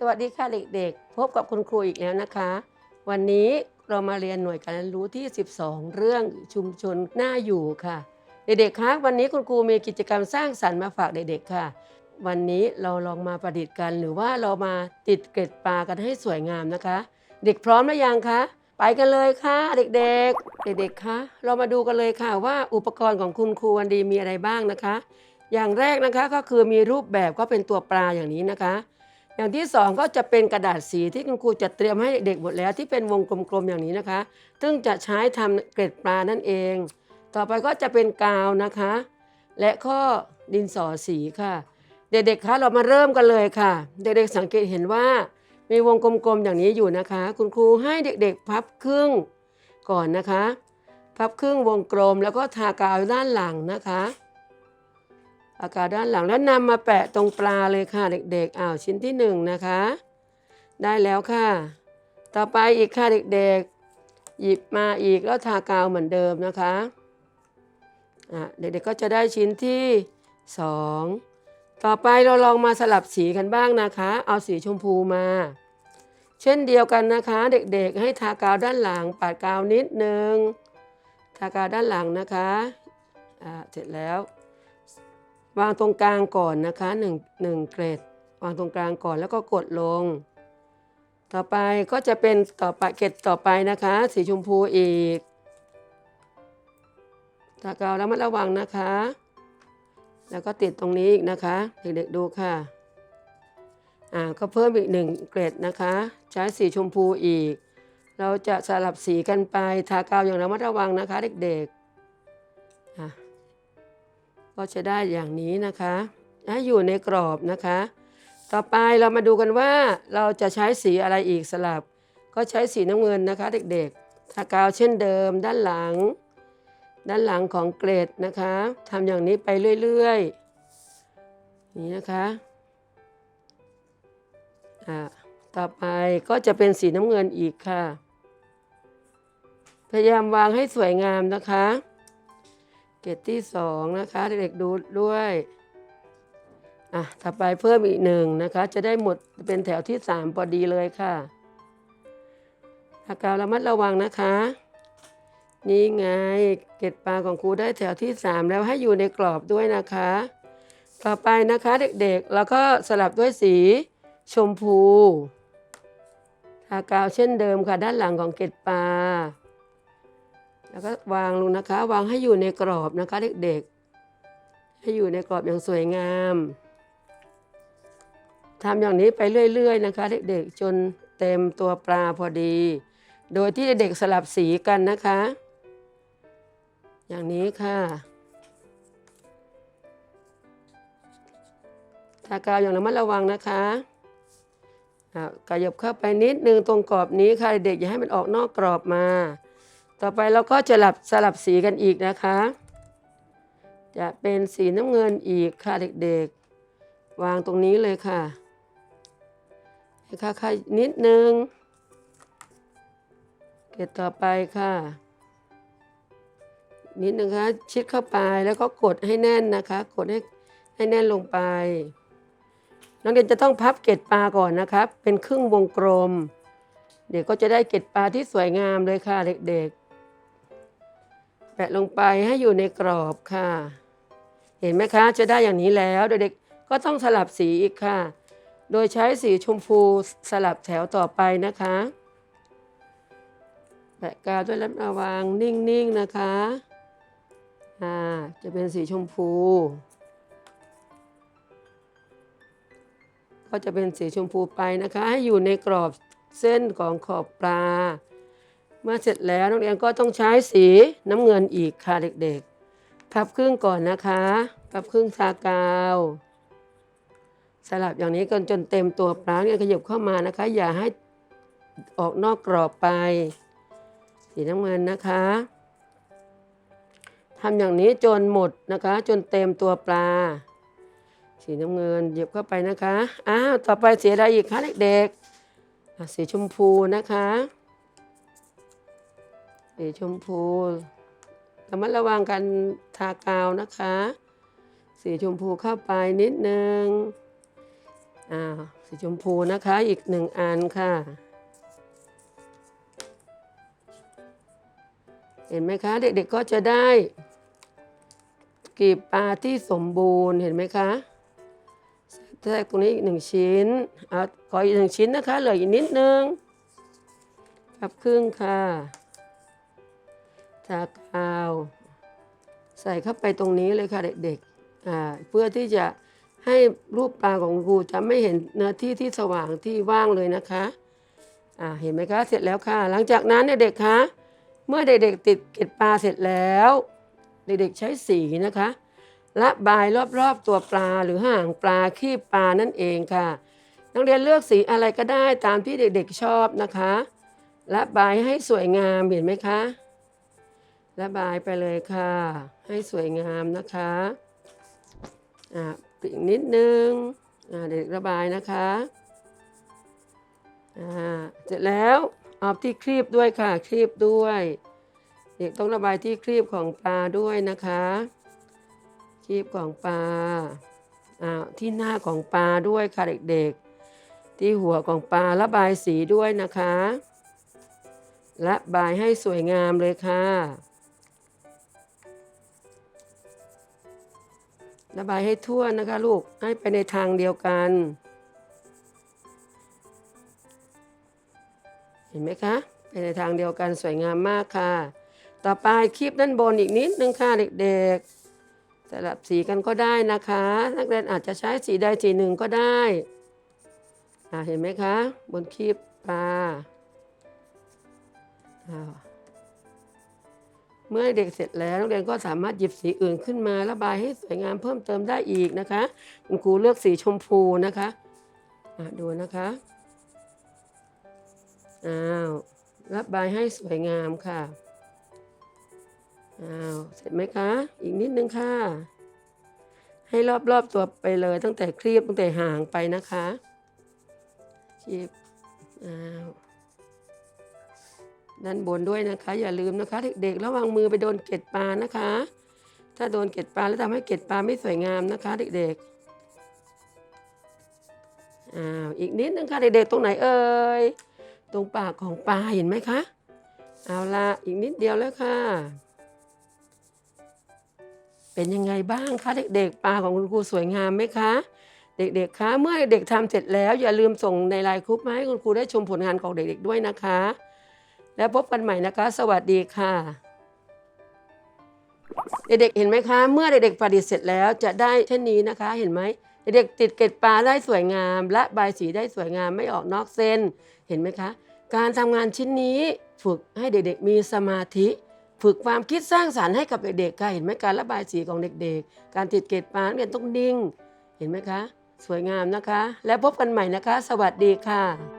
สวัสดีค่ะเด็กๆ พบกับคุณครูอีกแล้วนะคะ วันนี้เรามาเรียนหน่วยการเรียนรู้ที่ 12 เรื่องชุมชนน่าอยู่ค่ะ เด็กๆคะวันนี้คุณครูมีกิจกรรมสร้างสรรค์มาฝากเด็กๆค่ะ วันนี้เราลองมาประดิษฐ์กัน หรือว่าเรามาติดเกล็ดปลากันให้สวยงามนะคะ เด็กพร้อมหรือยังคะไปกันเลยค่ะ เด็กๆ เด็กๆคะเรามาดูกันเลยค่ะว่าอุปกรณ์ของคุณครูวันดีมีอะไรบ้างนะคะ อย่างแรกนะคะก็คือมีรูปแบบก็เป็นตัวปลาอย่างนี้นะคะ อย่างที่สองก็จะเป็นกระดาษสีที่คุณครูจัดเตรียมให้เด็กหมดแล้วที่เป็นวงกลมๆอย่างนี้นะคะ ซึ่งจะใช้ทำเกล็ดปลานั่นเอง ต่อไปก็จะเป็นกาวนะคะ และข้อดินสอสีค่ะ เด็กๆคะเรามาเริ่มกันเลยค่ะ เด็กๆสังเกตเห็นว่ามีวงกลมๆอย่างนี้อยู่นะคะ คุณครูให้เด็กๆพับครึ่งก่อนนะคะ พับครึ่งวงกลมแล้วก็ทากาวด้านหลังนะคะ อากาศด้านหลังแล้วนำมาแปะตรงปลาเลยค่ะเด็กๆอ้าวชิ้นที่หนึ่งนะคะ ได้แล้วค่ะ ต่อไปอีกค่ะเด็กๆ หยิบมาอีกแล้วทากาวเหมือนเดิมนะคะอะเด็กๆก็จะได้ชิ้นที่สองต่อไปเราลองมาสลับสีกันบ้างนะคะ เอาสีชมพูมา เช่นเดียวกันนะคะ เด็กๆ ให้ทากาวด้านหลัง ปาดกาวนิดนึง ทากาวด้านหลังนะคะอ่าเสร็จแล้ว วางตรงกลางก่อนนะคะหนึ่งหนึ่งเกรด วางตรงกลางก่อนแล้วก็กดลง ต่อไปก็จะเป็นต่อไปเกรดต่อไปนะคะ สีชมพูอีกตากาวแล้วมัดระวังนะคะ แล้วก็ติดตรงนี้อีกนะคะ เด็กๆดูค่ะอ่าก็เพิ่มอีกหนึ่งเกรดนะคะ ใช้สีชมพูอีก เราจะสลับสีกันไปทากาวอย่างระมัดระวังนะคะ เด็กๆ ก็จะได้อย่างนี้นะคะให้อยู่ในกรอบนะคะ ต่อไปเรามาดูกันว่าเราจะใช้สีอะไรอีกสลับ ก็ใช้สีน้ำเงินนะคะ เด็กๆทากาวเช่นเดิม ด้านหลัง ด้านหลังของเกรดนะคะทำอย่างนี้ไปเรื่อยๆนี่นะคะอ่าต่อไปก็จะเป็นสีน้ำเงินอีกค่ะ พยายามวางให้สวยงามนะคะ เกรดที่สองนะคะเด็กๆดูด้วยอะต่อไปเพิ่มอีกหนึ่งนะคะ จะได้หมดเป็นแถวที่สามพอดีเลยค่ะทากาวระมัดระวังนะคะ นี่ไงเกล็ดปลาของครูได้แถวที่สามแล้วให้อยู่ในกรอบด้วยนะคะ ต่อไปนะคะเด็กๆเราก็สลับด้วยสีชมพูทากาวเช่นเดิมค่ะด้านหลังของเกล็ดปลา แล้วก็วางลงนะคะ วางให้อยู่ในกรอบนะคะเด็กๆ ให้อยู่ในกรอบอย่างสวยงามทำอย่างนี้ไปเรื่อย ๆ นะคะ เด็กๆ จนเต็มตัวปลาพอดี โดยที่เด็กๆสลับสีกันนะคะ อย่างนี้ค่ะ ทากาวอย่างระมัดระวังนะคะอะกระยบเข้าไปนิดนึงตรงกรอบนี้ค่ะ เด็กๆอย่าให้มันออกนอกกรอบมา ต่อไปเราก็จะหลับสลับสีกันอีกนะคะ จะเป็นสีน้ำเงินอีกค่ะเด็กๆ วางตรงนี้เลยค่ะให้ค่ะนิดนึง เกรดต่อไปค่ะ นิดนึงคะชิดเข้าไปแล้วก็กดให้แน่นนะคะ กดให้ให้แน่นลงไป น้องเรียนจะต้องพับเกล็ดปลาก่อนนะครับ เป็นครึ่งวงกลม เด็กก็จะได้เกล็ดปลาที่สวยงามเลยค่ะเด็กๆ แปะลงไปให้อยู่ในกรอบค่ะ เห็นไหมคะจะได้อย่างนี้แล้วเด็กๆก็ต้องสลับสีอีกค่ะ โดยใช้สีชมพูสลับแถวต่อไปนะคะ แปะกาวด้วยรับระวังนิ่งๆนะคะอ่าจะเป็นสีชมพู ก็จะเป็นสีชมพูไปนะคะ ให้อยู่ในกรอบเส้นของขอบปลา เมื่อเสร็จแล้วนักเรียนก็ต้องใช้สีน้ำเงินอีกค่ะเด็กๆ พับครึ่งก่อนนะคะ พับครึ่งทากาว สลับอย่างนี้กันจนเต็มตัวปลาเนี่ยขยับเข้ามานะคะ อย่าให้ออกนอกกรอบไป สีน้ำเงินนะคะทำอย่างนี้จนหมดนะคะ จนเต็มตัวปลา สีน้ำเงินเหยียบเข้าไปนะคะอ้าวต่อไปสีอะไรอีกคะเด็กๆสีชมพูนะคะ สีชมพูระมัดระวังกันทากาวนะคะ สีชมพูเข้าไปนิดนึงอ้าสีชมพูนะคะอีกหนึ่งอันค่ะ เห็นไหมคะ เด็กๆก็จะได้กีบปลาที่สมบูรณ์เห็นไหมคะแทรกตรงนี้อีกหนึ่งชิ้นเอาขออีกหนึ่งชิ้นนะคะเหลืออีกนิดนึงครับครึ่งค่ะ ทากาวใส่เข้าไปตรงนี้เลยค่ะเด็กๆเพื่อที่จะให้รูปปลาของครูจะไม่เห็นเนื้อที่ที่สว่างที่ว่างเลยนะคะเห็นไหมคะเสร็จแล้วค่ะ หลังจากนั้นเนี่ยเด็กคะเมื่อเด็กๆติดเกล็ดปลาเสร็จแล้ว เด็กๆใช้สีนะคะระบายรอบๆตัวปลาหรือห่างปลาขี้ปลานั่นเองค่ะ นักเรียนเลือกสีอะไรก็ได้ตามที่เด็กๆชอบนะคะระบายให้สวยงามเห็นไหมคะ ระบายไปเลยค่ะ ให้สวยงามนะคะอ่าอีกนิดนึงอ่าเด็กระบายนะคะอ่าเสร็จแล้วเอาที่ครีบด้วยค่ะครีบด้วยเด็กต้องระบายที่ครีบของปลาด้วยนะคะครีบของปลาอ่าที่หน้าของปลาด้วยค่ะเด็กๆ ที่หัวของปลาระบายสีด้วยนะคะระบายให้สวยงามเลยค่ะ ระบายให้ทั่วนะคะลูกให้ไปในทางเดียวกัน เห็นไหมคะไปในทางเดียวกันสวยงามมากค่ะ ต่อไปคลิปด้านบนอีกนิดนึงค่ะเด็กๆสลับสีกันก็ได้นะคะ นักเรียนอาจจะใช้สีใดสีหนึ่งก็ได้เห็นไหมคะ บนคลิปปลาอ่า เมื่อเด็กเสร็จแล้วนักเรียนก็สามารถหยิบสีอื่นขึ้นมาระบายให้สวยงามเพิ่มเติมได้อีกนะคะคุณครูเลือกสีชมพูนะคะะดูนะคะอ้าวระบายให้สวยงามค่ะอ้าวเสร็จไหมคะ อีกนิดนึงค่ะ ให้รอบๆตัวไปเลยตั้งแต่ครีบตั้งแต่ห่างไปนะคะครีบอ้าว ด้านบนด้วยนะคะ อย่าลืมนะคะ เด็กๆระวังมือไปโดนเกล็ดปลานะคะ ถ้าโดนเกล็ดปลาแล้วทำให้เกล็ดปลาไม่สวยงามนะคะ เด็กๆอ้าวอีกนิดนึงค่ะเด็กๆตรงไหนเอ่ยตรงปากของปลาเห็นไหมคะเอาละอีกนิดเดียวแล้วค่ะ เป็นยังไงบ้างคะเด็กๆปลาของคุณครูสวยงามไหมคะเด็กๆ คะ เมื่อเด็กๆทำเสร็จแล้วอย่าลืมส่งในไลน์กรุ๊ปมาให้คุณครูได้ชมผลงานของเด็กๆ ด้วยนะคะ แล้วพบกันใหม่นะคะ สวัสดีค่ะ เด็กๆเห็นไหมคะ เมื่อเด็กๆประดิษฐ์เสร็จแล้วจะได้เช่นนี้นะคะ เห็นไหมเด็กๆติดเกล็ดปลาได้สวยงาม และบายสีได้สวยงามไม่ออกนอกเส้น เห็นไหมคะ การทำงานชิ้นนี้ฝึกให้เด็กๆ มีสมาธิ ฝึกความคิดสร้างสารรค์ให้กับเด็กๆค่ะเห็นไหมการระบายสีของเด็กๆ การติดเกล็ดปลาเนี่ยต้องนิ่ง เห็นไหมคะ สวยงามนะคะ แล้วพบกันใหม่นะคะ สวัสดีค่ะ